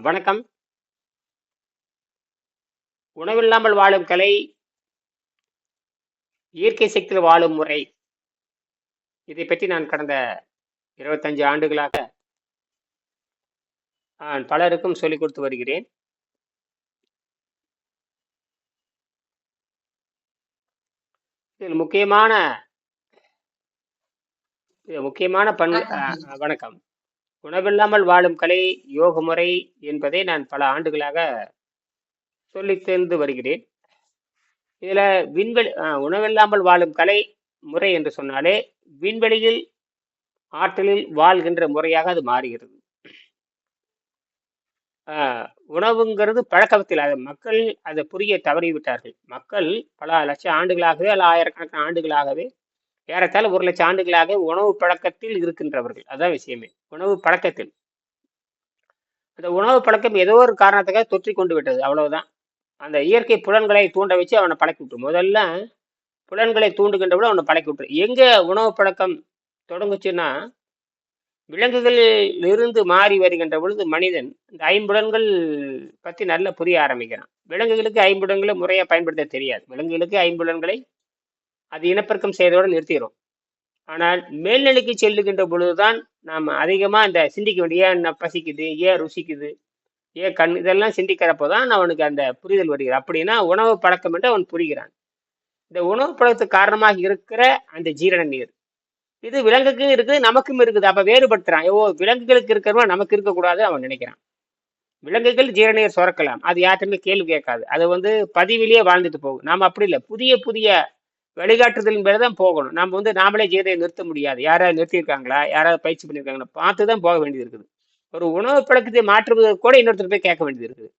வணக்கம். உணவில்லாமல் வாழும் கலை, இயற்கை சக்தியில் வாழும் முறை. இதைப் பற்றி நான் கடந்த 25 ஆண்டுகளாக நான் பலருக்கும் சொல்லிக் கொடுத்து வருகிறேன். இதில் முக்கியமான முக்கியமான பண்பு வணக்கம். உணவில்லாமல் வாழும் கலை, யோக முறை என்பதை நான் பல ஆண்டுகளாக சொல்லி சேர்ந்து வருகிறேன். இதில் விண்வெளி உணவில்லாமல் வாழும் கலை முறை என்று சொன்னாலே விண்வெளியில் ஆற்றலில் வாழ்கின்ற முறையாக அது மாறுகிறது. உணவுங்கிறது பழக்கத்தில் அது மக்கள் அதை புரிய தவறிவிட்டார்கள். மக்கள் பல லட்சம் ஆண்டுகளாகவே அல்ல ஆயிரக்கணக்கான ஆண்டுகளாகவே ஏறத்தாழ ஒரு லட்சம் ஆண்டுகளாக உணவு பழக்கத்தில் இருக்கின்றவர்கள். அதான் விஷயமே. உணவு பழக்கத்தில். அந்த உணவு பழக்கம் ஏதோ ஒரு காரணத்துக்காக தொற்றிக் கொண்டு விட்டது. அவ்வளவுதான். அந்த இயற்கை புலன்களை தூண்ட வச்சு அவனை பழக்கி விட்டுரும். முதல்ல புலன்களை தூண்டுகின்றவுடன் அவனை பழக்கி விட்டு எங்க உணவு பழக்கம் தொடங்குச்சுன்னா விலங்குகளில் இருந்து மாறி வருகின்ற பொழுது மனிதன் இந்த ஐம்புலன்கள் பற்றி நல்லா புரிய ஆரம்பிக்கிறான். விலங்குகளுக்கு ஐம்புலன்களை முறையாக பயன்படுத்த தெரியாது. விலங்குகளுக்கு ஐம்புலன்களை அது இனப்பெருக்கம் செய்வதோடு நிறுத்திடும் ஆனால் மேல்நிலைக்கு செல்லுகின்ற பொழுதுதான் நாம் அதிகமாக அந்த சிந்திக்க வேண்டிய ஏன் பசிக்குது, ஏன் ருசிக்குது, ஏன் கண் இதெல்லாம் சிந்திக்கிறப்போ தான் அவனுக்கு அந்த புரிதல் வருகிறது. அப்படின்னா உணவு பழக்கம் என்று அவன் புரிகிறான். இந்த உணவு பழக்கத்துக்கு காரணமாக இருக்கிற அந்த ஜீரண நீர். இது விலங்குக்கும் இருக்குது நமக்கும் இருக்குது. அப்போ வேறுபடுத்துறான். ஓ விலங்குகளுக்கு இருக்கிறவன் நமக்கு இருக்கக்கூடாது அவன் நினைக்கிறான். விலங்குகள் ஜீரணீர் சுரக்கலாம். அது யார்ட்டுமே கேள்வி கேட்காது. அது வந்து பதிவிலேயே வாழ்ந்துட்டு போகும் நாம் அப்படி இல்லை. புதிய புதிய வழிகாட்டுதலின் பேர் தான் போகணும். நம்ம வந்து நாமளே ஜீதையை நிறுத்த முடியாது. யாராவது நிறுத்தியிருக்காங்களா? யாராவது பயிற்சி பண்ணியிருக்காங்களா? பார்த்து தான் போக வேண்டியது இருக்குது. ஒரு உணவு பழக்கத்தை மாற்றுவதற்கு கூட இன்னொருத்தர் போய் கேட்க வேண்டியது இருக்குது.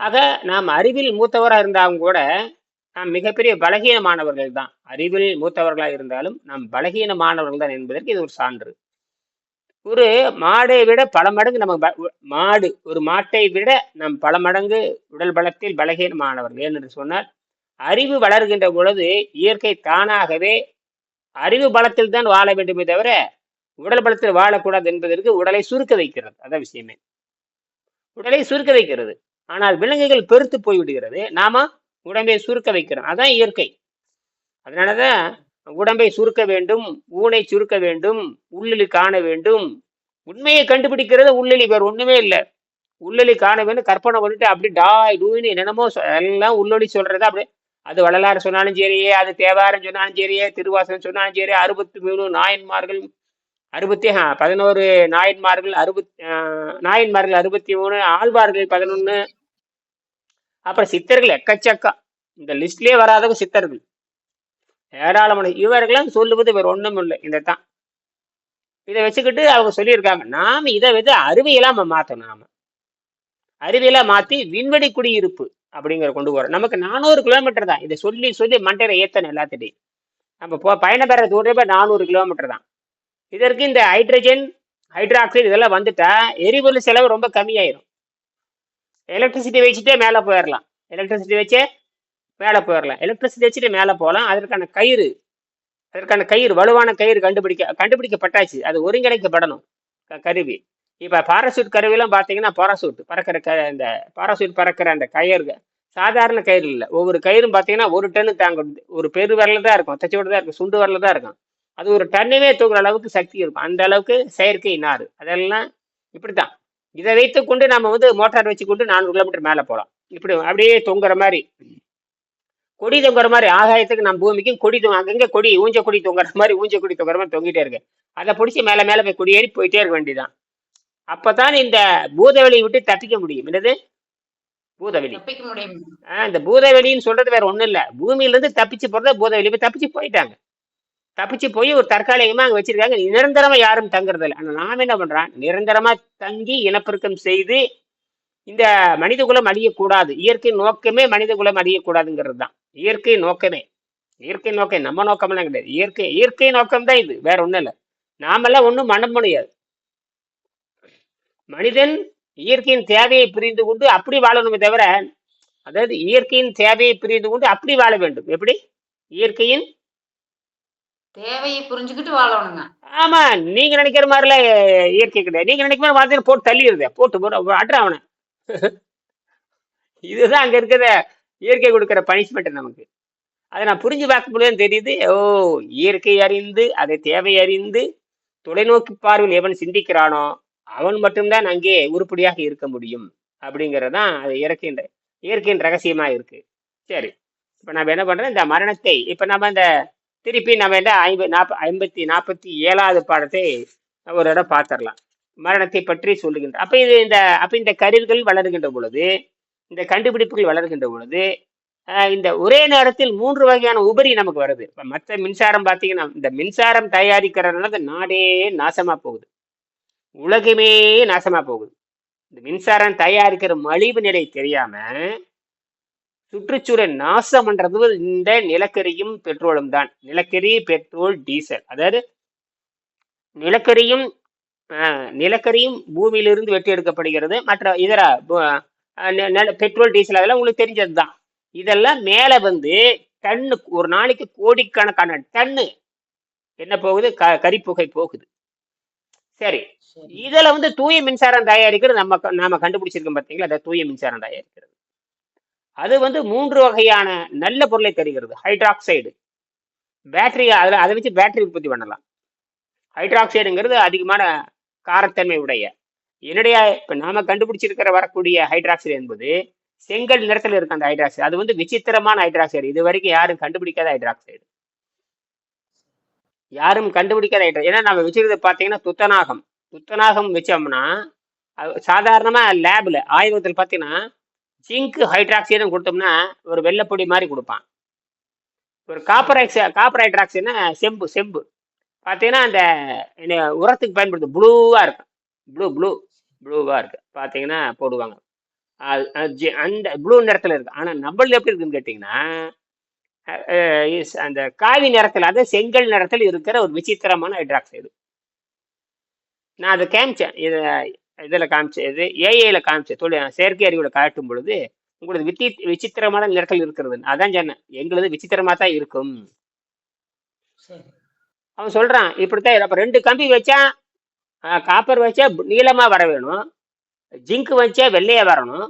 ஆக நாம் அறிவில் மூத்தவராக இருந்தாலும் கூட நாம் மிகப்பெரிய பலகீனமானவர்கள் தான். அறிவில் மூத்தவர்களாக இருந்தாலும் நாம் பலகீனமானவர்கள் தான் என்பதற்கு இது ஒரு சான்று. ஒரு மாடை விட பல மடங்கு நம்ம மாடு ஒரு மாட்டை விட நம் பல மடங்கு உடல் பலத்தில் பலகீனமானவர்கள். ஏனென்று சொன்னால் அறிவு வளர்கின்ற பொழுது இயற்கை தானாகவே அறிவு பலத்தில் தான் வாழ வேண்டுமே தவிர உடல் பலத்தில் வாழக்கூடாது என்பதற்கு உடலை சுருக்க வைக்கிறது. அதான் விஷயமே. உடலை சுருக்க வைக்கிறது. ஆனால் விலங்குகள் பெருத்து போய்விடுகிறது நாம உடம்பை சுருக்க வைக்கிறோம். அதான் இயற்கை. அதனாலதான் உடம்பை சுருக்க வேண்டும் ஊனை சுருக்க வேண்டும் உள்ளிலி காண வேண்டும். உண்மையை கண்டுபிடிக்கிறது உள்ளிலி வேறு ஒண்ணுமே இல்லை. உள்ளொலி காண வேண்டும். கற்பனை பண்ணிட்டு அப்படி டாய் டூன்னு என்னென்னமோ எல்லாம் உள்ளொலி சொல்றதா அப்படியே அது வள்ளலாறு சொன்னாலும் சரியே அது தேவாரம் சொன்னாலும் சரியே திருவாசகம் சொன்னாலும் சரி அறுபத்தி மூணு நாயன்மார்கள் அறுபத்தி பதினோரு நாயன்மார்கள் அறுபத்தி நாயன்மார்கள் அறுபத்தி மூணு ஆழ்வார்கள் பதினொன்று அப்புறம் சித்தர்கள் எக்கச்சக்கம் இந்த லிஸ்ட்லேயே வராதவங்க சித்தர்கள். ஏராளமான இவர்கள்லாம் சொல்லுவது வேறு ஒன்றும் இல்லை இந்த தான் இதை வச்சுக்கிட்டு அவங்க சொல்லியிருக்காங்க நாம் இதை வந்து அறிவியலா நம்ம நாம். அறிவியலாக மாற்றி மாத்தி விண்வெளி குடியிருப்பு. அப்படிங்கிற கொண்டு போகிறோம் நமக்கு நானூறு கிலோமீட்டர் தான். இதை சொல்லி சொல்லி மண்டையில ஏற்றணும் எல்லாத்திட்டையும். நம்ம போ பயணம் பெற தூரம் நானூறு கிலோமீட்டர் தான். இதற்கு இந்த ஹைட்ரஜன் ஹைட்ராக்சைடு இதெல்லாம் வந்துட்டா எரிபொருள் செலவு ரொம்ப கம்மியாயிரும். எலக்ட்ரிசிட்டி வச்சுட்டே மேலே போயிடலாம் எலக்ட்ரிசிட்டி வச்சே மேலே போயிடலாம் எலக்ட்ரிசிட்டி வச்சுட்டு மேலே போகலாம். அதற்கான கயிறு அதற்கான கயிறு வலுவான கயிறு கண்டுபிடிக்க கண்டுபிடிக்கப்பட்டாச்சு. அது ஒருங்கிணைக்கப்படணும். க- கருவி. இப்போ பாராசூட் கருவிலாம் பார்த்தீங்கன்னா பாராசூட் பறக்கிற க இந்த பாராசூட் பறக்கிற அந்த கயிறு சாதாரண கயிறு இல்லை. ஒவ்வொரு கயிறும் பார்த்தீங்கன்னா ஒரு டன்னு தாங்கும் ஒரு பெரு வரல தான் இருக்கும். தச்சோடு தான் இருக்கும். சுண்டு வரல தான் இருக்கும். அது ஒரு டன்னுவே தூங்குற அளவுக்கு சக்தி இருக்கும். அந்த அளவுக்கு செயற்கை நாறு அதெல்லாம் இப்படி தான் இதை வைத்து கொண்டு நம்ம வந்து மோட்டார் வச்சு கொண்டு நானூறு கிலோமீட்டர் மேலே போகலாம் இப்படி அப்படியே தொங்குற மாதிரி. கொடி தொங்குற மாதிரி. ஆகாயத்துக்கு நம்ம பூமிக்கும் கொடி தொங்க அங்கங்கே கொடி ஊஞ்ச கொடி தொங்குற மாதிரி ஊஞ்ச கொடி தொங்குற மாதிரி தொங்கிட்டே இருக்கு. அதை பிடிச்சி மேலே மேலே போய் கொடி ஏறி போயிட்டே இருக்க வேண்டியதான் அப்பதான் இந்த பூதவெளியை விட்டு தப்பிக்க முடியும். என்னது? பூதவெளி. தப்பிக்க முடியும். ஆஹ் இந்த பூதவெளின்னு சொல்றது வேற ஒண்ணும் இல்ல. பூமியில இருந்து தப்பிச்சு போறத பூதவெளி போய் தப்பிச்சு போயிட்டாங்க. தப்பிச்சு போய் ஒரு தற்காலிகமா அங்க வச்சிருக்காங்க. நிரந்தரமா யாரும் தங்குறது இல்லை. ஆனா நாம என்ன பண்றோம்? நிரந்தரமா தங்கி இனப்பெருக்கம் செய்து இந்த மனித குலம் அழியக்கூடாது. இயற்கை நோக்கமே மனித குலம் அழியக்கூடாதுங்கிறது தான். இயற்கை நோக்கமே. இயற்கை நோக்கம் நம்ம நோக்கமெல்லாம் கிடையாது. இயற்கை இயற்கை நோக்கம் தான் இது. வேற ஒண்ணும் இல்லை. நாமெல்லாம் ஒண்ணும் பண்ண முடியாது. மனிதன் இயற்கையின் தேவையை புரிந்து கொண்டு அப்படி வாழணுமே தவிர அதாவது இயற்கையின் தேவையை புரிந்து கொண்டு அப்படி வாழ வேண்டும். எப்படி? இயற்கையின் தேவையை புரிஞ்சுக்கிட்டு வாழணுங்க. ஆமா நீங்க நினைக்கிற மாதிரிலாம் இயற்கை கிடையாது. நீங்க நினைக்கிற மாதிரி வாழ்த்து போட்டு தள்ளிடுது போட்டு போட்டு அட்ற அவனை. இதுதான் அங்க இருக்கிற இயற்கை கொடுக்கிற பனிஷ்மெண்ட் நமக்கு. அதை நான் புரிஞ்சு பார்க்கும்போது தெரியுது ஓ இயற்கை அறிந்து அதை தேவை அறிந்து தொலைநோக்கு பார்வையில் எவன் சிந்திக்கிறானோ அவன் மட்டும்தான் அங்கே உருப்படியாக இருக்க முடியும். அப்படிங்கிறதான் அது இயற்கையின் இயற்கையின் ரகசியமா இருக்கு. சரி. இப்ப நம்ம என்ன பண்றோம் இந்த மரணத்தை இப்ப நம்ம இந்த திருப்பி நம்ம இந்த ஐம்பது நாற்ப ஐம்பத்தி நாற்பத்தி ஏழாவது பாடத்தை ஒரு இடம் பார்த்துடலாம். மரணத்தை பற்றி சொல்லுகின்ற அப்ப இது இந்த அப்ப இந்த கருவிகள் வளர்கின்ற பொழுது இந்த கண்டுபிடிப்புகள் வளர்கின்ற பொழுது இந்த ஒரே நேரத்தில் மூன்று வகையான உபரி நமக்கு வருது. இப்போ மற்ற மின்சாரம் பார்த்தீங்கன்னா இந்த மின்சாரம் தயாரிக்கிறதுனால இந்த நாடே நாசமாக போகுது. உலகமே நாசமா போகுது. இந்த மின்சாரம் தயாரிக்கிற மலிவு நிலை தெரியாம சுற்றுச்சூழல் நாசம் பண்றது இந்த நிலக்கரியும் பெட்ரோலும் தான். நிலக்கரி பெட்ரோல் டீசல். அதாவது நிலக்கரியும் ஆஹ், நிலக்கரியும் பூமியிலிருந்து வெட்டி எடுக்கப்படுகிறது. மற்ற இதர பெட்ரோல் டீசல் அதெல்லாம் உங்களுக்கு தெரிஞ்சது தான் இதெல்லாம் மேலே வந்து டன்னு ஒரு நாளைக்கு கோடிக்கணக்கான டன்னு என்ன போகுது? க கரிப்புகை போகுது. சரி. இதுல வந்து தூய மின்சாரம் தயாரிக்கிறது நம்ம நாம கண்டுபிடிச்சிருக்கோம் பார்த்தீங்களா? அந்த தூய மின்சாரம் தயாரிக்கிறது. அது வந்து மூன்று வகையான நல்ல பொருளை தருகிறது. ஹைட்ராக்சைடு. பேட்டரி அதில் அதை வச்சு பேட்டரி உற்பத்தி பண்ணலாம். ஹைட்ராக்சைடுங்கிறது அதிகமான காரத்தன்மை உடைய. என்னுடைய இப்போ நாம கண்டுபிடிச்சிருக்கிற வரக்கூடிய ஹைட்ராக்சைடு என்பது செங்கல் நிறத்தில் இருக்க அந்த ஹைட்ராக்சைடு. அது வந்து விசித்திரமான ஹைட்ராக்சைடு. இது வரைக்கும் யாரும் கண்டுபிடிக்காத ஹைட்ராக்சைடு. யாரும் கண்டுபிடிக்காத ஐட்டம் ஏன்னா நம்ம வச்சிருக்கிறது பார்த்தீங்கன்னா துத்தநாகம். துத்தநாகம் வச்சோம்னா அது லேபில் ஆய்வகத்தில் பார்த்தீங்கன்னா ஜிங்க் ஹைட்ராக்சைடும் கொடுத்தோம்னா ஒரு வெள்ளைப்பொடி மாதிரி கொடுப்பான். ஒரு காப்பர் ஆக்சை காப்பர் ஹைட்ராக்சைடுனா செம்பு செம்பு. பார்த்தீங்கன்னா அந்த என்ன உரத்துக்கு பயன்படுத்தும் ப்ளூவாக இருக்கும். ப்ளூ ப்ளூ ப்ளூவாக இருக்கு. பார்த்தீங்கன்னா போடுவாங்க. அது- ஜி- அந்த ப்ளூ நிறத்தில் இருக்குது ஆனால் நம்மளது எப்படி இருக்குன்னு கேட்டிங்கன்னா அந்த காவி நிறத்துல அது செங்கல் நிறத்தில் இருக்கிற ஒரு விசித்திரமான ஹைட்ராக்சைடு நான் அதை காமிச்சேன். இதை இதில் காமிச்சேன். இது ஏஐல காமிச்சேன். தொழில் செயற்கை அறிவில் காட்டும் பொழுது உங்களுக்கு வித்தி விசித்திரமான நிறத்தில் இருக்கிறது அதான் சொன்னேன். எங்களுது விசித்திரமா தான் இருக்கும். அவன் சொல்றான் இப்படித்தான் அப்ப ரெண்டு கம்பி வச்சா காப்பர் வச்சா நீளமா வர வேணும். ஜிங்க் வச்சா வெள்ளையா வரணும்.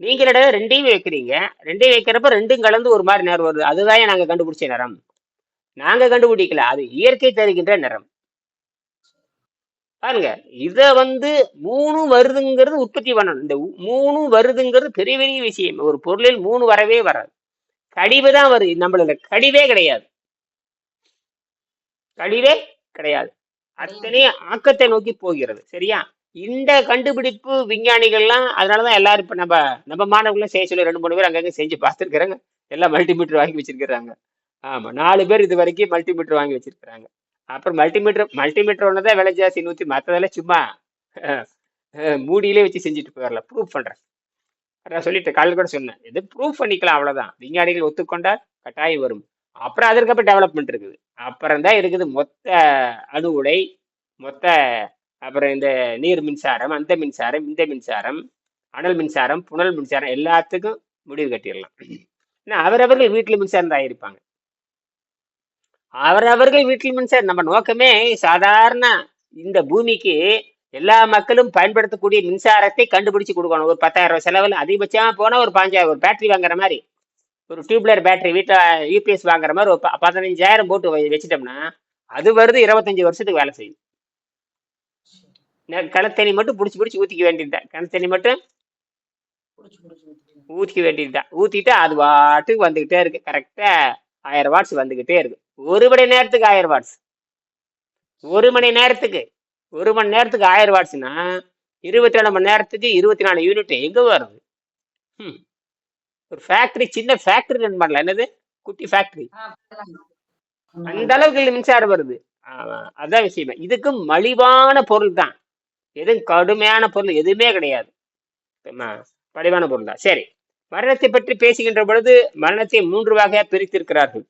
நீங்க ரெண்டையும் வைக்கிறீங்க. ரெண்டையும் வைக்கிறப்ப ரெண்டும் கலந்து ஒரு மாதிரி நிறம் வருது. அதுதான் நாங்க கண்டுபிடிச்ச நிறம். நாங்க கண்டுபிடிக்கல. அது இயற்கை தருகின்ற நிறம். பாருங்க இத வந்து மூணு வருதுங்கிறது உற்பத்தி பண்ணணும். இந்த மூணு வருதுங்கிறது பெரிய பெரிய விஷயம். ஒரு பொருளில் மூணு வரவே வராது. கழிவு தான் வருது. நம்மளோட கழிவே கிடையாது. கழிவே கிடையாது. அத்தனையும் ஆக்கத்தை நோக்கி போகிறது. சரியா? இந்த கண்டுபிடிப்பு விஞ்ஞானிகள்லாம் அதனாலதான் எல்லாரும் இப்ப நம்ம நம்ம மாணவர்களும் செய்ய சொல்லி ரெண்டு மூணு பேர் அங்கங்க செஞ்சு பார்த்துருக்குறாங்க. எல்லாம் மல்டிமீட்டர் வாங்கி வச்சிருக்கிறாங்க. ஆமா நாலு பேர் இது வரைக்கும் மல்டிமீட்டர் வாங்கி வச்சிருக்கிறாங்க. அப்புறம் மல்டிமீட்டர் மல்டிமீட்டர் ஒன்று தான் விலை ஜாஸ்தி நூற்றி மற்றதெல்லாம் சும்மா மூடியிலே வச்சு செஞ்சுட்டு போயிடலாம். ப்ரூஃப் பண்றேன். நான் சொல்லிட்டேன் காலையில் கூட சொன்னேன். இது ப்ரூஃப் பண்ணிக்கலாம் அவ்வளவுதான். விஞ்ஞானிகள் ஒத்துக்கொண்டால் கட்டாயம் வரும். அப்புறம் அதற்கப்புறம் டெவலப்மெண்ட் இருக்குது. அப்புறம் தான் இருக்குது மொத்த அணு உடை மொத்த அப்புறம் இந்த நீர் மின்சாரம் அந்த மின்சாரம் இந்த மின்சாரம் அனல் மின்சாரம் புனல் மின்சாரம் எல்லாத்துக்கும் முடிவு கட்டிடலாம். ஏன்னா அவரவர்கள் வீட்டில் மின்சாரம் தயாரிப்பாங்க அவரவர்கள் வீட்டில் மின்சாரம் நம்ம நோக்கமே சாதாரண இந்த பூமிக்கு எல்லா மக்களும் பயன்படுத்தக்கூடிய மின்சாரத்தை கண்டுபிடிச்சு கொடுக்கணும். ஒரு பத்தாயிரம் ரூபாய் செலவில் அதிகபட்சமாக போனால் ஒரு பாஞ்சாயிரம் ஒரு பேட்டரி வாங்குற மாதிரி ஒரு டியூப்லர் பேட்டரி வீட்டில் யூபிஎஸ் வாங்குற மாதிரி ஒரு ப- பதினஞ்சாயிரம் போட்டு வை- வச்சிட்டோம்னா அது வருது இருபத்தஞ்சி வருஷத்துக்கு வேலை செய்யும். கணத்தண்ணி மட்டும் பிடிச்சி பிடிச்சி ஊற்றிக்க வேண்டியதுதான் கணத்தண்ணி மட்டும். ஊற்றிக்க வேண்டியதுதான் ஊற்றிட்டு அது பாட்டுக்கு வந்துக்கிட்டே இருக்கு. கரெக்டாக ஆயிரம் வாட்ஸ் வந்துக்கிட்டே இருக்கு. ஒரு மணி நேரத்துக்கு ஆயிரம் வாட்ஸ் ஒரு மணி நேரத்துக்கு. ஒரு மணி நேரத்துக்கு ஆயிரம் வாட்ஸ்னா இருபத்தி ரெண்டு மணி நேரத்துக்கு இருபத்தி நாலு யூனிட் எங்க வருது? ம். ஒரு ஃபேக்டரி சின்ன ஃபேக்டரி ரன் பண்ணலாம். என்னது? குட்டி ஃபேக்டரி. அந்த அளவுக்கு மின்சாரம் வருது. அதான் விஷயமே. இதுக்கும் மலிவான பொருள் தான் எதுவும் கடுமையான பொருள் எதுவுமே கிடையாது. மலிவான பொருள் தான். சரி. மரணத்தை பற்றி பேசுகின்ற பொழுது மரணத்தை மூன்று வகையா பிரித்திருக்கிறார்கள்.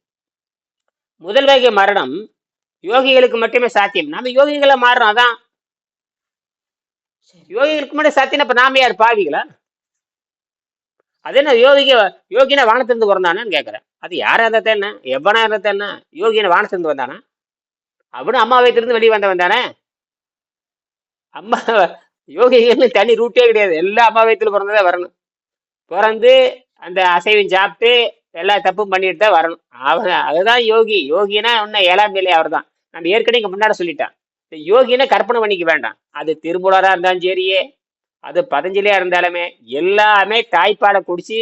முதல் வகை மரணம் யோகிகளுக்கு மட்டுமே சாத்தியம். நாம யோகிகளா மாறுறோம் அதான். யோகிகளுக்கு மட்டும் சாத்தியம் அப்ப நாம யார்? பாவிகளா? அது என்ன யோகிக யோகினா வானத்திலிருந்து பிறந்தானான்னு கேட்கறேன் அது யாரா இருந்தா என்ன? எவனா இருந்தா என்ன? யோகின வானத்திலிருந்து வந்தானா? அவனும் அம்மா வயிற்றிலிருந்து வெளியே வந்தவன் தானே? அம்மா யோகிகள்னு தனி ரூட்டே கிடையாது. எல்லா அம்மா வயிற்றுல பிறந்ததே வரணும். பிறந்து அந்த அசைவம் சாப்பிட்டு எல்லா தப்பும் பண்ணிட்டு தான் வரணும். அவன் அதுதான் யோகி. யோகினா இன்னும் ஏழாம் வேலை அவர் தான் நம்ம ஏற்கனவே இங்க முன்னாடி சொல்லிட்டான். இந்த யோகினா கற்பனை பண்ணிக்க வேண்டாம். அது திருமூலராக இருந்தாலும் சரியே. அது பதஞ்சலியா இருந்தாலுமே எல்லாமே தாய்ப்பாலை குடிச்சு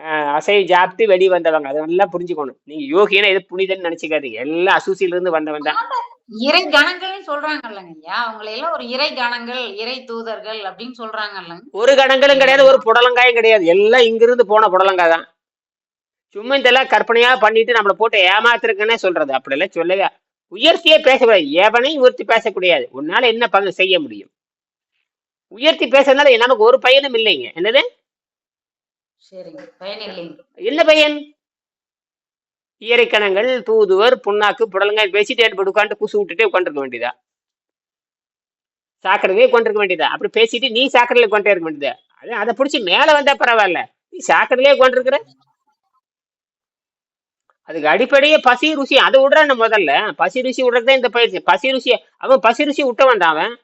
அசை அசைவம் சாப்பிட்டு வெளியே வந்தவங்க. அதை நல்லா புரிஞ்சுக்கணும். நீங்க யோகினா எது புனிதன்னு நினைச்சுக்காதீங்க. எல்லாம் அசூசியில இருந்து வந்தவன் தான். இறை கணங்கள்னு சொல்றாங்கல்லங்க ஐயா. அவங்களை எல்லாம் ஒரு இறை கணங்கள் இறை தூதர்கள் அப்படின்னு சொல்றாங்கல்லங்க. ஒரு கணங்களும் கிடையாது ஒரு புடலங்காயும் கிடையாது. எல்லாம் இங்கிருந்து போன புடலங்காய் தான். சும்மா இதெல்லாம் கற்பனையா பண்ணிட்டு நம்மளை போட்டு ஏமாத்துறதுக்குன்னே சொல்றது. அப்படியெல்லாம் சொல்லவே உயர்த்தியே பேசக்கூடாது எவனையும் உயர்த்தி பேசக்கூடாது. உன்னால என்ன பங்கு செய்ய முடியும்? உயர்த்தி பேசுறதுனால நமக்கு ஒரு பயனும் இல்லைங்க. என்னது? சரிங்க. பயன் இல்லைங்க. என்ன பயன்? இயற்கணங்கள் தூதுவர் புண்ணாக்கு புடலங்காய் பேசிட்டு போட்டு உட்காந்து குசு விட்டுட்டே உட்காந்துருக்க வேண்டியதா? சாக்கடையிலே உட்காந்துருக்க வேண்டியதா? அப்படி பேசிட்டு நீ சாக்கடையில உட்காந்துட்டே இருக்க வேண்டியதா? அது அதை பிடிச்சி மேல வந்தா பரவாயில்ல. நீ சாக்கடையிலே உட்காந்துருக்குற அதுக்கு அடிப்படையே பசி ருசி அதை விடுறான் முதல்ல. பசி ருசி விடுறதுதான் இந்த பயிற்சி. பசி ருசி அவன் பசி ருசி விட்ட வந்தான் அவன்.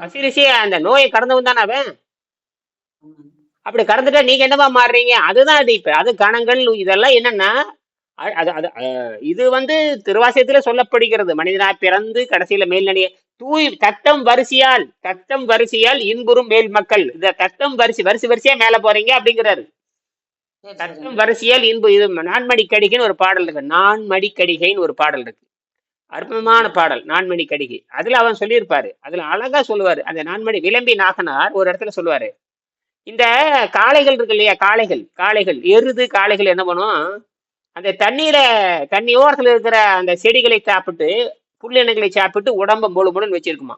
பசி ருசி அந்த நோயை கடந்தவன் தானே அவன். அப்படி கடந்துட்டா நீங்க என்னவா மாறுறீங்க? அதுதான் அது இப்ப. அது கணங்கள் இதெல்லாம் என்னன்னா அது அது இது வந்து திருவாசகத்துல சொல்லப்படுகிறது. மனிதனா பிறந்து கடைசியில மேல்நடிகை தூய் தத்தம் வரிசையால் தத்தம் வரிசையால் இன்புறும் மேல் மக்கள். இந்த தத்தம் வரிசை வரிசை வரிசையா மேல போறீங்க அப்படிங்கிறாரு. தத்தம் வரிசையால் இன்பு இது நான்மடி கடிகைன்னு ஒரு பாடல் இருக்கு. நான்மடி கடிகைன்னு ஒரு பாடல் இருக்கு. அற்புதமான பாடல் நான்மணி கடிகை அதுல அவன் சொல்லியிருப்பாரு. அதுல அழகா சொல்லுவாரு. அந்த நான்மணி விளம்பி நாகனார் ஒரு இடத்துல சொல்லுவாரு. இந்த காளைகள் இருக்கு இல்லையா காளைகள் காளைகள் எருது காளைகள் என்ன பண்ணும் அந்த தண்ணீரை தண்ணி ஓரத்தில் இருக்கிற அந்த செடிகளை சாப்பிட்டு புல்லினங்களை சாப்பிட்டு உடம்ப முழு முழுன்னு வச்சிருக்குமா?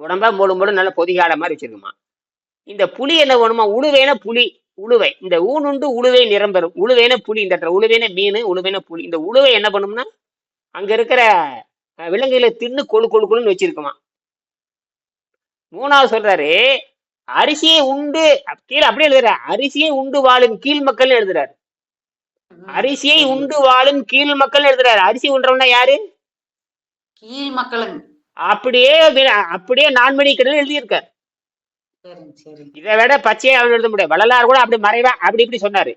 உடம்ப முழு முழு நல்ல பொதிகால மாதிரி வச்சிருக்குமா? இந்த புலி என்ன பண்ணுமா உழுவேன புலி உழுவை. இந்த ஊனுண்டு உழுவை நிரம்பெறும் உழுவேன புலி இந்த இடத்துல. உழுவேன மீன் உழுவேன புலி இந்த உழுவை என்ன பண்ணும்னா அங்க இருக்கிற விலங்குகளை தின்னு கொழு கொழு கொழுன்னு வச்சிருக்குமா? மூணாவது சொல்றாரு அரிசியை உண்டு கீழே அப்படியே எழுதுறாரு. அரிசியை உண்டு வாழும் கீழ் மக்கள் எழுதுறாரு. அரிசியை உண்டு வாழும் கீழ் மக்கள் எழுதுறாரு. அரிசி உண்றவனா யாரு? கீழ் மக்களுங்க. அப்படியே அப்படியே நான்மணி கடல் எழுதியிருக்கார். இதை விட பச்சையா அவர் எழுத முடியாது. வள்ளலார் கூட அப்படி மறைவா அப்படி இப்படி சொன்னாரு.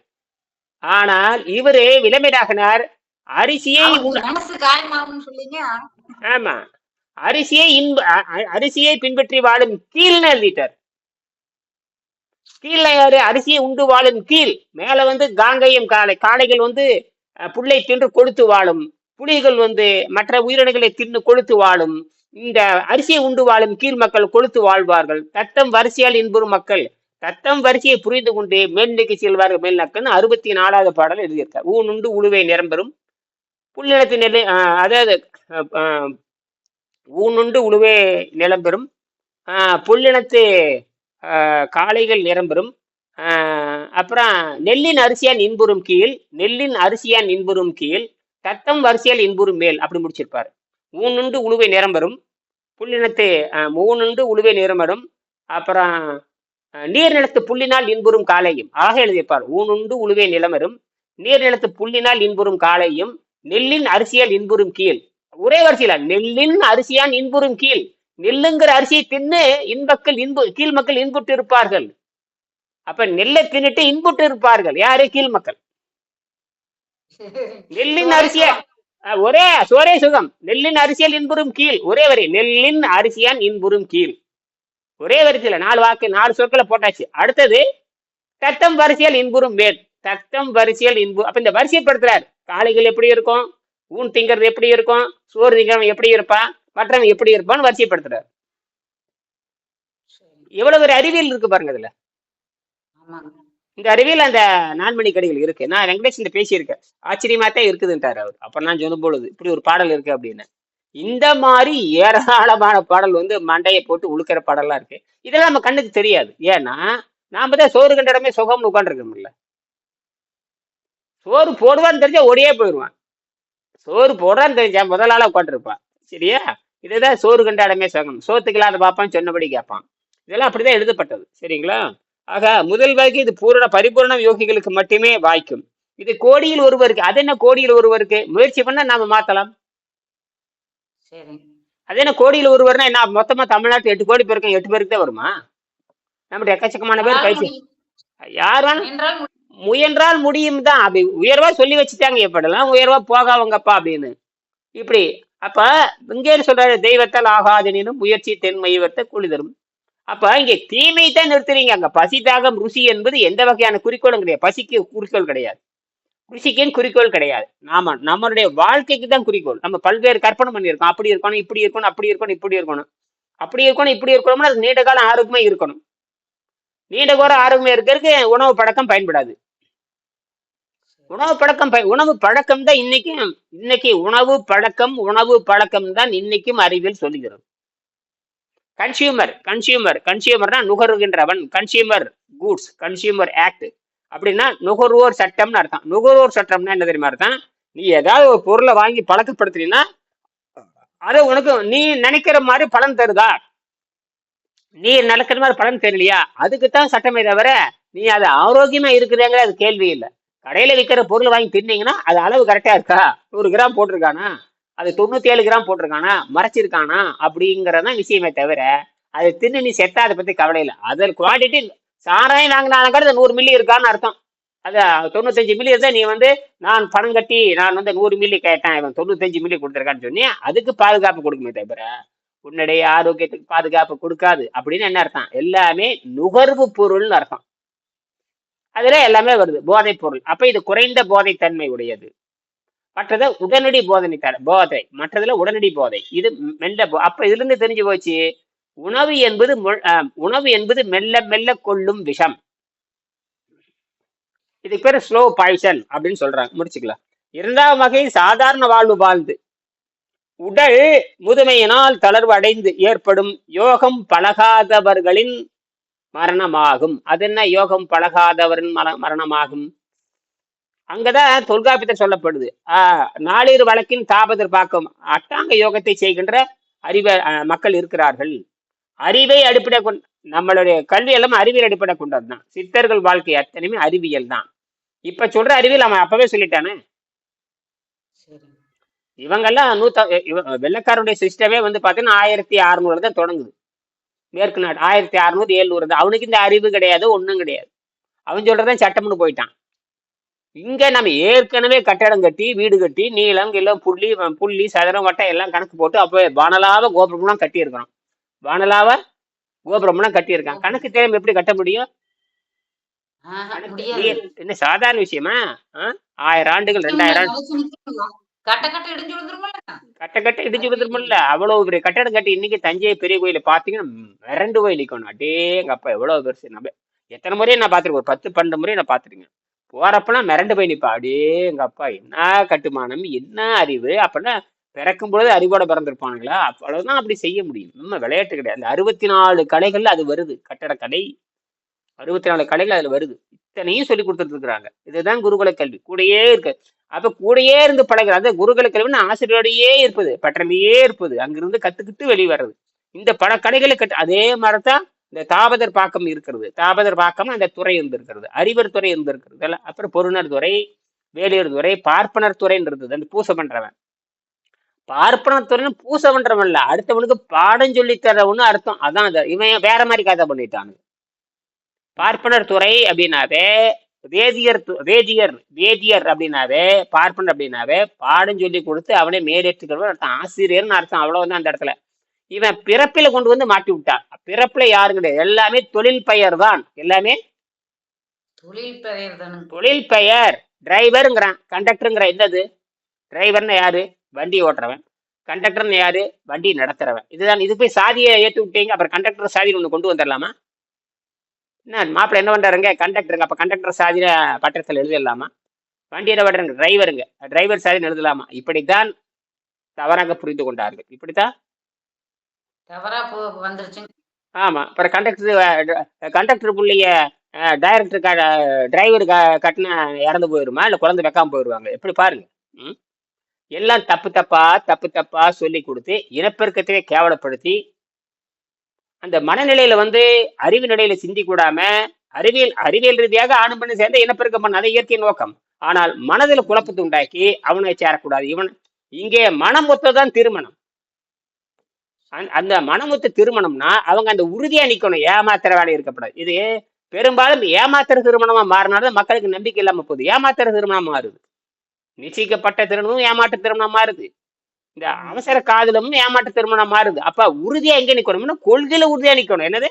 ஆனால் இவரு விளம்பிடாகினார் அரிசியை ஆமா. அரிசியை இன்ப அரிசியை பின்பற்றி வாழும் கீழ்னு எழுதிட்டார். கீழ்ல அரிசியை உண்டு வாழும் கீழ். மேல வந்து காங்கையும் காளை. காளைகள் வந்து புள்ளை புல்லை தின்று கொழுத்து வாழும். புலிகள் வந்து மற்ற உயிரினங்களை தின்னு கொழுத்து வாழும். இந்த அரிசியை உண்டு வாழும் கீழ் மக்கள் கொழுத்து வாழ்வார்கள். தத்தம் வரிசையால் இன்புறும் மக்கள். தத்தம் வரிசையை புரிந்து கொண்டு மேல்நிலைக்கு செல்வார்கள். மேல்நக்கன் அறுபத்தி நாலாவது பாடல் எழுதியிருக்கார். ஊனுண்டு உழுவை நிரம்பெறும் புல்லினத்து நிலை அதாவது ஊனுண்டு உழுவே நிலம்பெறும் ஆஹ் புல்லினத்து காளைகள் நிரம்பெறும் அப்புறம் நெல்லின் அரிசியான் இன்புறும் கீழ் நெல்லின் அரிசியான் இன்புறும் கீழ் தத்தம் வரிசையால் இன்புறும் மேல் அப்படி முடிச்சிருப்பார். ஊனுண்டு உழுவை நிரம்பெறும் புள்ளினத்து மூணுண்டு உழுவை நிரம்பெறும் அப்புறம் நீர் நிலத்து புள்ளினால் இன்புறும் காளையும். ஆக எழுதியிருப்பார் ஊனுண்டு உழுவை நிலமரும். நீர்நிலத்து புள்ளினால் இன்புறும் காளையும் நெல்லின் அரிசியால் இன்புறும் கீழ். ஒரே வரிசையில நெல்லின் அரிசியான் இன்புறும் கீழ். நெல்லுங்கிற அரிசியை தின்னு இன்பக்கள் இன்பு கீழ் மக்கள் இன்புட்டு இருப்பார்கள். அப்ப நெல்லை தின்னுட்டு இன்புட்டு இருப்பார்கள். யாரு? கீழ் மக்கள். நெல்லின் அரிசிய ஒரே ஒரே சுகம். நெல்லின் அரிசியால் இன்புறும் கீழ். ஒரே வரி. நெல்லின் அரிசியான் இன்புறும் கீழ். ஒரே வரிசையில நாலு வாக்கு நாலு சொற்களை போட்டாச்சு. அடுத்தது தத்தம் வரிசையால் இன்புறும் மேல். தத்தம் வரிசையால் இன்பு அப்ப இந்த வரிசைப்படுத்துறார். காளைகள் எப்படி இருக்கும்? ஊன் திங்கிறது எப்படி இருக்கும்? சோறு திங்கிறவன் எப்படி இருப்பான்? மற்றவன் எப்படி இருப்பான்னு வரிசைப்படுத்துறார். எவ்வளவு ஒரு அறிவியல் இருக்கு பாருங்க இதுல இந்த அறிவியல் அந்த நான்மணி கடைகள் இருக்கு. நான் வெங்கடேஷ் இந்த பேசியிருக்கேன். ஆச்சரியமா தான் இருக்குதுன்ட்டாரு அவர். அப்ப நான் சொல்லும் பொழுது இப்படி ஒரு பாடல் இருக்கு அப்படின்னு. இந்த மாதிரி ஏராளமான பாடல் வந்து மண்டையை போட்டு உழுக்கிற பாடல்லாம் இருக்கு. இதெல்லாம் நம்ம கண்ணுக்கு தெரியாது. ஏன்னா நாம தான் சோறு கண்ட இடமே சுகம்னு உட்காந்துருக்கோம்ல சோறு போடுவான்னு தெரிஞ்சா ஓடியே போயிடுவான். சோறு போடுறான்னு தெரிஞ்சா முதல் ஆளா உட்காந்துருப்பான் சரியா? இதுதான் சோறு கண்ட இடமே சுகம் சோத்துக்கு இல்லாத பார்ப்பான் சொன்னபடி கேட்பான். இதெல்லாம் அப்படிதான் எழுதப்பட்டது. சரிங்களா? ஆக முதல் வகை இது பூரண பரிபூரண யோகிகளுக்கு மட்டுமே வாய்க்கும். இது கோடியில் ஒருவருக்கு அது என்ன கோடியில் ஒருவருக்கு? முயற்சி பண்ணா நாம மாத்தலாம். சரி. அது என்ன கோடியில் ஒருவர்னா என்ன மொத்தமா தமிழ்நாட்டு எட்டு கோடி பேருக்கு எட்டு பேருக்கு தான் வருமா? நம்முடைய எக்கச்சக்கமான பேர் பயிற்சி. முடியும். யார் வேணா முயன்றால் முடியும். முயன்றால் முடியும் தான் அப்படி உயர்வா சொல்லி வச்சுட்டாங்க எப்படிலாம் உயர்வா போகாவங்கப்பா அப்படின்னு. இப்படி அப்ப இங்கே சொல்றாரு? தெய்வத்தால் ஆகாதெனினும் முயற்சி தென்மையவர்த்த கூலி தரும். அப்ப இங்க தீமை தான் நிறுத்துறீங்க. அங்க பசி தாகம் ருசி என்பது எந்த வகையான குறிக்கோளும் கிடையாது. பசிக்கு குறிக்கோள் கிடையாது. ருசிக்குன்னு குறிக்கோள் கிடையாது. நாம நம்மளுடைய வாழ்க்கைக்கு தான் குறிக்கோள். நம்ம பல்வேறு கற்பனை பண்ணியிருக்கோம். அப்படி இருக்கணும் இப்படி இருக்கணும் அப்படி இருக்கணும் இப்படி இருக்கணும். அப்படி இருக்கணும் இப்படி இருக்கணும்னா அது நீண்ட காலம் ஆரோக்கியமா இருக்கணும். நீண்ட காலம் ஆரோக்கியமா இருக்கிறதுக்கு உணவு பழக்கம் பயன்படாது. உணவு பழக்கம் உணவு பழக்கம் தான் இன்னைக்கும் இன்னைக்கு உணவு பழக்கம் உணவு பழக்கம் தான் இன்னைக்கும் அறிவியல் சொல்லுகிறது. கன்சியூமர் கன்சியூமர் கன்சியூமர்னா நுகர்கின்றவன். கன்சியூமர் கூட்ஸ் கன்சியூமர் ஆக்ட் அப்படின்னா நுகர்வோர் சட்டம்னு அர்த்தம். நுகர்வோர் சட்டம்னா என்ன தெரியுமா அர்த்தம்? நீ ஏதாவது ஒரு பொருளை வாங்கி பழக்கப்படுத்துறீன்னா அது உனக்கு நீ நினைக்கிற மாதிரி பலன் தருதா? நீ நினைக்கிற மாதிரி பலன் தெரியலையா அதுக்கு தான் சட்டமே தவிர நீ அது ஆரோக்கியமா இருக்குதுங்கிற அது கேள்வி இல்லை. கடையில் விற்கிற பொருள் வாங்கி தின்னீங்கன்னா அது அளவு கரெக்டாக இருக்கா? நூறு கிராம் போட்டிருக்கானா? அது தொண்ணூற்றி ஏழு கிராம் போட்டிருக்கானா? மறைச்சிருக்கானா? அப்படிங்கிறதான் விஷயமே தவிர அது தின்னு நீ செத்தா அதை பற்றி கவலை இல்லை. அதில் குவான்டிட்டி சாராயம் வாங்கினாங்க நூறு மில்லி இருக்கான்னு அர்த்தம். அது தொண்ணூத்தஞ்சு மில்லி இருந்தால் நீ வந்து நான் பணம் கட்டி நான் வந்து நூறு மில்லி கேட்டேன் இவன் தொண்ணூத்தஞ்சு மில்லி கொடுத்துருக்கான்னு சொன்னி அதுக்கு பாதுகாப்பு கொடுக்குமே தவிர உன்னுடைய ஆரோக்கியத்துக்கு பாதுகாப்பு கொடுக்காது அப்படின்னு என்ன அர்த்தம்? எல்லாமே நுகர்வு பொருள்னு அர்த்தம். அதுல எல்லாமே வருது போதைப் பொருள். அப்ப இது குறைந்த போதைத்தன்மை உடையது. மற்றது உடனடி போதனை தர போதை. மற்றதுல உடனடி போதை. இது மெல்ல போ- அப்ப இதுல இருந்து தெரிஞ்சு போச்சு. உணவு என்பது உணவு என்பது மெல்ல மெல்ல கொள்ளும் விஷம். இதுக்கு பேரு ஸ்லோ பாய்சன் அப்படின்னு சொல்றாங்க. முடிச்சுக்கலாம். இரண்டாம் வகை சாதாரண வாழ்வு வாழ்ந்து. உடல் முதுமையினால் தளர்வு அடைந்து ஏற்படும் யோகம் பழகாதவர்களின் மரணமாகும். அது என்ன? யோகம் பழகாதவரின் மர மரணமாகும். அங்கதான் தொல்காப்பியத்தில் சொல்லப்படுது. ஆஹ் நாளிரு வழக்கின் தாபதர் பாக்கம் அட்டாங்க யோகத்தை செய்கின்ற அறிவ மக்கள் இருக்கிறார்கள். அறிவை அடிப்படை கொண்டு நம்மளுடைய கல்வி எல்லாம் அறிவியல் அடிப்படை கொண்டது தான். சித்தர்கள் வாழ்க்கை அத்தனையுமே அறிவியல் தான். இப்ப சொல்ற அறிவியல் அவன் அப்பவே சொல்லிட்டானே. இவங்கெல்லாம் நூத்த வெள்ளைக்காரனுடைய சிஸ்டமே வந்து பார்த்தீங்கன்னா ஆயிரத்தி அறுநூறுல தான் தொடங்குது. மேற்கு நாடு. ஆயிரத்தி அறுநூறு ஏழ்நூறு தான் அவனுக்கு இந்த அறிவு கிடையாது ஒன்றும் கிடையாது. அவன் சொல்றதான் சட்டம்னு போயிட்டான். இங்க நம்ம ஏற்கனவே கட்டடம் கட்டி வீடு கட்டி நீளம் கிளம் புள்ளி புள்ளி சதுரம் வட்டம் எல்லாம் கணக்கு போட்டு அப்போ வானலாவ கோபுரம்லாம் கட்டி இருக்கிறோம் வானலாவ கோபுரம்லாம் கட்டியிருக்கான் கணக்கு தெரியாம எப்படி கட்ட முடியும்? என்ன சாதாரண விஷயமா? ஆயிரம் ஆண்டுகள் ரெண்டாயிரம் ஆண்டு. கட்ட கட்ட இடிஞ்சு விழுந்துருமில்ல அவ்வளவு பெரிய கட்டடம் கட்டி இன்னைக்கு தஞ்சை பெரிய கோயில பாத்தீங்கன்னா மிரண்டு போய் நிக்கணும் அடே எங்க அப்பா எவ்வளவு பெருசு. நம்ம எத்தனை முறையும் நான் பாத்திருக்கேன் ஒரு பத்து பன்னெண்டு முறையும் நான் பாத்துருக்கேன் போறப்பெல்லாம் மிரண்டு போய் நிப்பா. அடே எங்க அப்பா என்ன கட்டுமானம் என்ன அறிவு? அப்படின்னா பிறக்கும் பொழுது அறிவோட பிறந்திருப்பானுங்களா? அவ்வளவுதான் அப்படி செய்ய முடியும். நம்ம விளையாட்டு கிடையாது. அந்த அறுபத்தி நாலு கலைகள்ல அது வருது. கட்டடக்கலை அறுபத்தி நாலு கலைகள் அதுல வருது. இத்தனையும் சொல்லி கொடுத்துட்டு இருக்கிறாங்க. இதுதான் குருகுல கல்வி. கூடயே இருக்கு அப்ப கூடயே இருந்து பழகிறது அந்த குருகுல கல்வின்னு ஆசிரியரோடையே இருப்பது பட்டறையிலேயே இருப்பது அங்கிருந்து கத்துக்கிட்டு வெளியே வர்றது. இந்த பல கடைகளை கட்டு அதே மாதிரிதான் இந்த தாபதர் பாக்கம் இருக்கிறது. தாபதர் பாக்கம் அந்த துறை இருந்திருக்கிறது. அறிவர் துறை இருந்திருக்கிறது. இல்ல அப்புறம் பொருணர் துறை வேலியர் துறை பார்ப்பனர் துறைன்னு இருந்தது அந்த பூசை பண்றவன். பார்ப்பனர் துறைன்னு பூசை பண்றவன் இல்ல. அடுத்தவனுக்கு பாடம் சொல்லி தரவன்னு அர்த்தம். அதான் அது இவன் வேற மாதிரி கதை பண்ணிட்டானு. பார்ப்பனர் துறை அப்படின்னாவே வேதியர் வேதியர் வேதியர் அப்படின்னாவே பார்ப்பனர் அப்படின்னாவே பாடம் சொல்லி கொடுத்து அவனே மேலேற்றுக்கிறவன் அர்த்தம் ஆசிரியர்னு அர்த்தம் அவ்வளவுதான் அந்த இடத்துல. இவன் பிறப்பில கொண்டு வந்து மாட்டி விட்டான். பிறப்புல யாரும் கிடையாது? எல்லாமே தொழில் பெயர் தான். எல்லாமே? தொழில் பெயர் தானுங்க தொழில் பெயர். டிரைவருங்கிறான். கண்டக்டருங்கிற என்னது? டிரைவர்னு யாரு? வண்டி ஓட்டுறவன். கண்டக்டர்னு யாரு? வண்டி நடத்துறவன். இதுதான் இது போய் சாதியை ஏத்து விட்டீங்க அப்புறம் கண்டக்டர் சாதி ஒண்ணு கொண்டு வந்துடலாமா? என்ன மாப்பிள்ள என்ன பண்றாருங்க? கண்டக்டருங்க அப்ப கண்டக்டர் சாதியில பட்டத்தில் எழுதிடலாமா? வண்டியில ஓட்டுறங்க டிரைவருங்க டிரைவர் சாதின்னு எழுதலாமா? இப்படித்தான் தவறாக புரிந்து கொண்டார்கள். இப்படித்தான்? தவறா போ வந்துருச்சுங்க. ஆமா. அப்புறம் கண்டக்டர் கண்டக்டர் புள்ளைய டைரக்டர் டிரைவர் கட்டின இறந்து போயிருமா? இல்ல குழந்தை வைக்காம போயிருவாங்க எப்படி பாருங்க. ம்? எல்லாம் தப்பு தப்பா தப்பு தப்பா சொல்லி கொடுத்து இனப்பெருக்கத்தையே கேவலப்படுத்தி அந்த மனநிலையில வந்து அறிவு நிலையில சிந்தி கூடாம அறிவியல் அறிவியல் ரீதியாக ஆணும் பண்ணி சேர்ந்த இனப்பெருக்கம் பண்ண அதை இயற்கை நோக்கம். ஆனால் மனதில் குழப்பத்தை உண்டாக்கி அவனை சேரக்கூடாது. இவன் இங்கே மனமொத்த தான் திருமணம். அந்த- அந்த மனமொத்த திருமணம்னா அவங்க அந்த உறுதியா நிக்கணும். ஏமாத்திர வேலை இருக்கக்கூடாது. இது பெரும்பாலும் ஏமாத்துற திருமணமா மாறினாலும் மக்களுக்கு நம்பிக்கை இல்லாம போகுது. ஏமாத்திர திருமணம் மாறுது. நிச்சயிக்கப்பட்ட திருமணமும் ஏமாற்று திருமணம் மாறுது. இந்த அவசர காதலும் ஏமாற்று திருமணம் மாறுது. அப்ப உறுதியா எங்க நிக்கணும்னா கொள்கையில உறுதியா நிக்கணும். என்னது?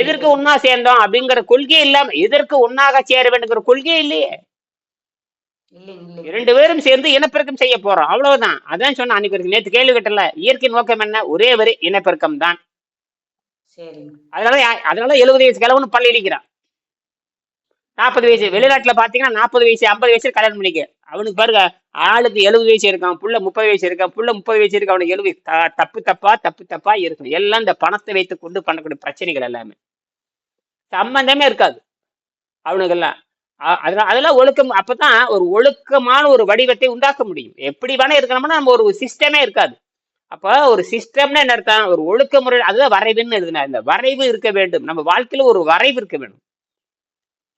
எதற்கு ஒன்னா சேர்ந்தோம் அப்படிங்கிற கொள்கை இல்லாம எதற்கு ஒன்னாக சேர வேண்டுங்கிற கொள்கை இல்லையே. இல்லை இல்லை இரண்டு பேரும் சேர்ந்து இனப்பெருக்கம் செய்ய போறோம். அவ்வளவுதான். அதான் சொன்ன அன்னைக்கு ஒரு நேத்து கேள்வி கேட்டல இயற்கை நோக்கம் என்ன? ஒரே ஒரு இனப்பெருக்கம் தான். அதனால அதனால எழுபது வயசு கிழவனு பள்ளி அடிக்கிறான் நாற்பது வயசு. வெளிநாட்டுல பாத்தீங்கன்னா நாற்பது வயசு ஐம்பது வயசு கல்யாணம் பண்ணிக்க. அவனுக்கு பாருங்க ஆளுக்கு எழுபது வயசு இருக்கான் புள்ள முப்பது வயசு இருக்கான் புள்ள முப்பது வயசு இருக்கு அவனுக்கு எழுபது த- தப்பு தப்பா தப்பு தப்பா இருக்கும். எல்லாம் இந்த பணத்தை வைத்து கொண்டு பண்ணக்கூடிய பிரச்சனைகள் எல்லாமே. சம்பந்தமே இருக்காது. அவனுக்கெல்லாம். அதெல்லாம் அதெல்லாம் ஒழுக்கம் அப்பதான் ஒரு ஒழுக்கமான ஒரு வடிவத்தை உண்டாக்க முடியும். எப்படி வேணா இருக்கணும்னா நம்ம ஒரு சிஸ்டமே இருக்காது. அப்போ ஒரு சிஸ்டம்னா என்ன அர்த்தம்? ஒரு ஒழுக்க முறை அதுதான் வரைவுன்னு எழுதினா இந்த வரைவு இருக்க வேண்டும். நம்ம வாழ்க்கையில ஒரு வரைவு இருக்க வேண்டும்.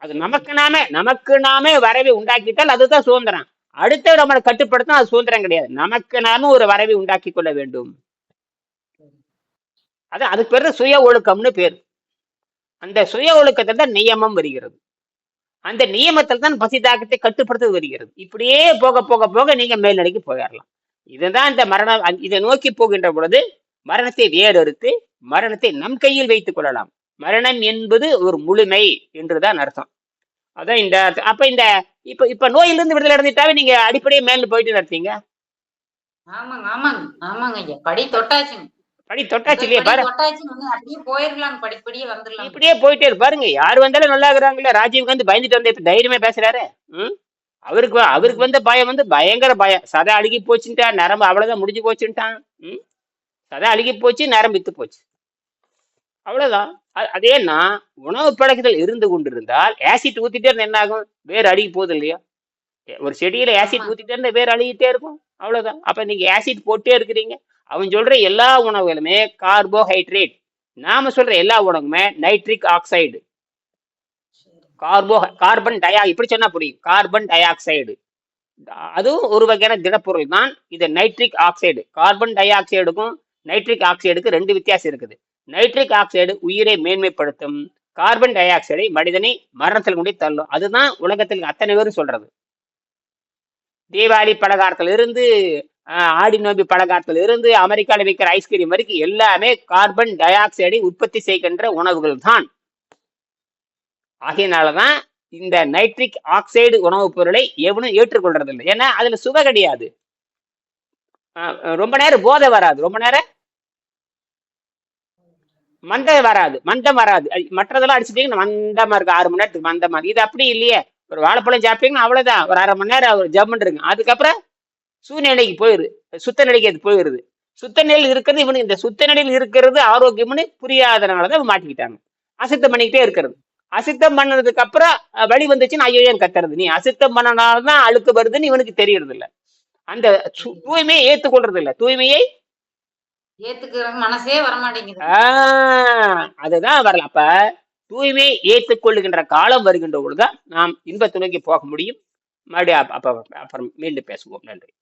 அது நமக்கு நாமே நமக்கு நாமே வரவை உண்டாக்கிட்டால் அதுதான் சுதந்திரம். அடுத்த நம்மளை கட்டுப்படுத்தும் அது சுதந்திரம் கிடையாது. நமக்கு நாம ஒரு வரவை உண்டாக்கி கொள்ள வேண்டும். அது அதுக்கு பேர் சுய ஒழுக்கம்னு பேர். அந்த சுய ஒழுக்கத்தில் தான் நியமம் வருகிறது. அந்த நியமத்தில் தான் பசி தாக்கத்தை கட்டுப்படுத்த வருகிறது. இப்படியே போக போக போக நீங்க மேல்நிலைக்கு போயிடலாம் இதுதான் இந்த மரண இதை நோக்கி போகின்ற பொழுது மரணத்தை வேறறுத்து மரணத்தை நம் கையில் வைத்துக் கொள்ளலாம். மரணம் என்பது ஒரு முழுமை என்றுதான் அர்த்தம். அதான் இந்த அர்த்தம். அப்ப இந்த இப்ப இப்ப நோயிலிருந்து விடுதலை அடைஞ்சிட்டாவே நீங்க அடிப்படையே மேல போயிட்டு நடத்தீங்க? ஆமாங்க ஆமாங்க ஆமாங்க ஐயா. படி தொட்டாச்சுங்க படி தொட்டாச்சு இல்லையா? பாரு. தொட்டாச்சுன்னு வந்து அப்படியே போயிடலாங்க படிப்படியே வந்துடலாம் இப்படியே போயிட்டே. பாருங்க யார் வந்தாலும் நல்லா இருக்கிறாங்கல்ல ராஜீவ் காந்தி பயந்துட்டு வந்து இப்ப தைரியமா பேசுறாரு. ம்? அவருக்கு அவருக்கு வந்த பயம் வந்து பயங்கர பயம். சதை அழுகி போச்சுட்டான் நரம்பு அவ்வளவுதான் முடிஞ்சு போச்சுட்டான் ம்? சதை அழுகி போச்சு நரம்பு வித்து போச்சு. அவ்வளவுதான். அ- அதேன்னா உணவு பழக்கத்தில் இருந்து கொண்டிருந்தால் ஆசிட் ஊத்திட்டே இருந்தா என்ன ஆகும்? வேர் அழுகி போகுது இல்லையா? ஒரு செடியில ஆசிட். ஊத்திட்டே இருந்தா வேர் அழுகிட்டே இருக்கும். அவ்வளவுதான். அப்ப நீங்க ஆசிட் போட்டே இருக்கிறீங்க. அவன் சொல்ற எல்லா உணவுகளுமே கார்போஹைட்ரேட் நாம சொல்ற எல்லா உணவுமே நைட்ரிக் ஆக்சைடு கார்போ கார்பன் டயா இப்படி சொன்னா புரியும். கார்பன் டை ஆக்சைடு அதுவும் ஒரு வகையான திடப்பொருள் தான். இது நைட்ரிக் ஆக்சைடு கார்பன் டை ஆக்சைடுக்கும் நைட்ரிக் ஆக்சைடுக்கு ரெண்டு வித்தியாசம் இருக்குது. நைட்ரிக் ஆக்சைடு உயிரை மேன்மைப்படுத்தும் கார்பன் டை ஆக்சைடை மனிதனை மரணத்தில் கொண்டு தள்ளும். அதுதான் உலகத்தில் அத்தனை பேரும் சொல்றது. தீபாவளி பலகாரத்துல இருந்து ஆஹ், ஆடி நோம்பி பலகாரத்துல இருந்து அமெரிக்காவில் விற்கிற ஐஸ்கிரீம் வரைக்கும் எல்லாமே கார்பன் டை ஆக்சைடை உற்பத்தி செய்கின்ற உணவுகள் தான். ஆகையினாலதான் இந்த நைட்ரிக் ஆக்சைடு உணவுப் பொருளை எவனும் ஏற்றுக்கொள்றது இல்லை ஏன்னா அதுல சுவை கிடையாது. ஆஹ் ரொம்ப நேரம் போதை வராது. ரொம்ப நேரம் மந்தம் வராது மந்தம் வராது. மற்றதெல்லாம் அடிச்சிட்டீங்கன்னா மந்தமா இருக்கு ஆறு மணி நேரத்துக்கு மந்தமா இருக்கு. இது அப்படி இல்லையே. ஒரு வாழைப்பழம் சாப்பிட்டீங்கன்னா அவ்வளவுதான். ஒரு அரை மணி நேரம் ஒரு ஜம்முன்னு இருக்கு. அதுக்கப்புறம் சூழ்நிலைக்கு போயிரு. சுத்த நிலைக்கு அது போயிருது சுத்த நிலையில் இருக்கிறது இவனுக்கு இந்த சுத்த நிலையில் இருக்கிறது ஆரோக்கியம்னு புரியாதனாலதான் மாட்டிக்கிட்டாங்க. அசுத்தம் பண்ணிக்கிட்டே இருக்கிறது. அசுத்தம் பண்ணதுக்கு அப்புறம் வழி வலி வந்துச்சுன்னு ஐயோன்னு கத்துறது நீ? அசுத்தம் பண்ணனாலதான் அழுக்கு வருதுன்னு இவனுக்கு தெரியறது இல்லை அந்த சு- தூய்மையை ஏத்துக்கொள்றது இல்லை தூய்மையை ஏத்துக்கிற மனசே வரமாட்டேங்குது. அதுதான் வரல. அப்ப தூய்மை ஏற்றுக்கொள்ளுகின்ற காலம் வருகின்ற பொழுதுதான் நாம் இன்ப துணைக்கு போக முடியும். மறுபடியும் அப்ப- அப்புறம் மீண்டும் பேசுவோம். நன்றி.